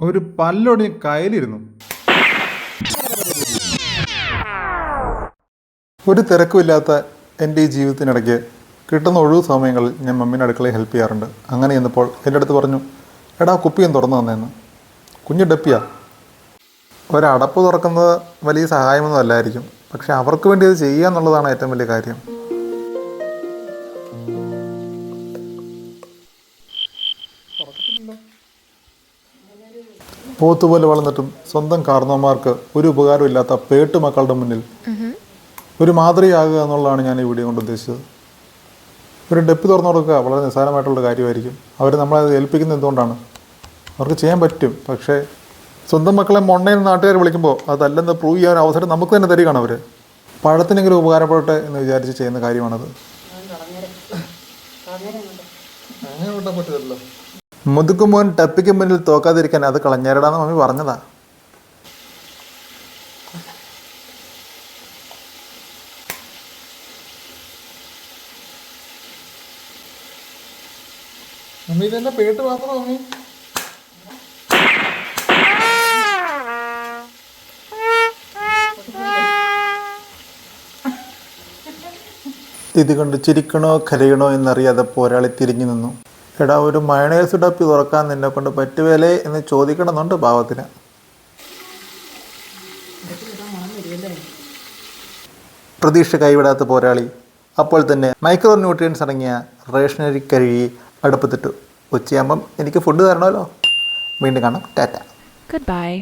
ഒരു പല്ലൊടിഞ്ഞ് കയ്യിലിരുന്നു ഒരു തിരക്കുമില്ലാത്ത എന്റെ ഈ ജീവിതത്തിനിടയ്ക്ക് കിട്ടുന്ന ഒഴിവ് സമയങ്ങളിൽ ഞാൻ മമ്മീന്റെ അടുക്കളയിൽ ഹെൽപ്പ് ചെയ്യാറുണ്ട്. അങ്ങനെ ചെന്നപ്പോൾ എന്റെ അടുത്ത് പറഞ്ഞു എടാ കുപ്പിയും തുറന്നു തന്നേന്ന്. കുഞ്ഞു ഡപ്പിയാ. ഒരടപ്പ് തുറക്കുന്നത് വലിയ സഹായമൊന്നും അല്ലായിരിക്കും. പക്ഷെ അവർക്ക് വേണ്ടി അത് ചെയ്യുക എന്നുള്ളതാണ് ഏറ്റവും വലിയ കാര്യം. പോത്തുപോലെ വളർന്നിട്ടും സ്വന്തം കാരണവന്മാർക്ക് ഒരു ഉപകാരമില്ലാത്ത പേട്ട് മക്കളുടെ മുന്നിൽ ഒരു മാതൃകയാകുക എന്നുള്ളതാണ് ഞാൻ ഈ വീഡിയോ കൊണ്ട് ഉദ്ദേശിച്ചത്. ഒരു ഡെപ്പ് തുറന്നു കൊടുക്കുക വളരെ നിസ്സാരമായിട്ടുള്ള കാര്യമായിരിക്കും. അവർ നമ്മളെ അത് ഏൽപ്പിക്കുന്നത് എന്തുകൊണ്ടാണ്? അവർക്ക് ചെയ്യാൻ പറ്റും. പക്ഷേ സ്വന്തം മക്കളെ മൊണ്ണയിൽ നാട്ടുകാർ വിളിക്കുമ്പോൾ അതല്ലെന്ന് പ്രൂവ് ചെയ്യാൻ ഒരു അവസരം നമുക്ക് തന്നെ തരികയാണ് അവർ പഴത്തിനെങ്കിലും ഉപകാരപ്പെടട്ടെ എന്ന് വിചാരിച്ച് ചെയ്യുന്ന കാര്യമാണത്. അങ്ങനെ മുതുക്കുമോൻ ടപ്പിക്ക് മുന്നിൽ തോക്കാതിരിക്കാൻ അത് കളഞ്ഞേരടാന്ന് മമ്മി പറഞ്ഞതാ. മമ്മി ഇതെന്നെ പേട്ട് മാത്രം മമ്മി. ഇത് കണ്ട് ചിരിക്കണോ കരയണോ എന്നറിയാതെ പോരാളി തിരിഞ്ഞു നിന്നു. എടാ ഒരു മയണേഴ്സ് ഡപ്പി തുറക്കാൻ നിന്നെ കൊണ്ട് പറ്റുവേലേ എന്ന് ചോദിക്കണമെന്നുണ്ട് പാവത്തിന്. പ്രതീക്ഷ കൈവിടാത്ത പോരാളി. അപ്പോൾ തന്നെ മൈക്രോ ന്യൂട്രിയൻസ് അടങ്ങിയ റേഷനറി കഴുകി അടുപ്പത്തിട്ടു. ഉച്ചയാകുമ്പം എനിക്ക് ഫുഡ് തരണമല്ലോ. വീണ്ടും കാണാം. ടാറ്റ. Goodbye.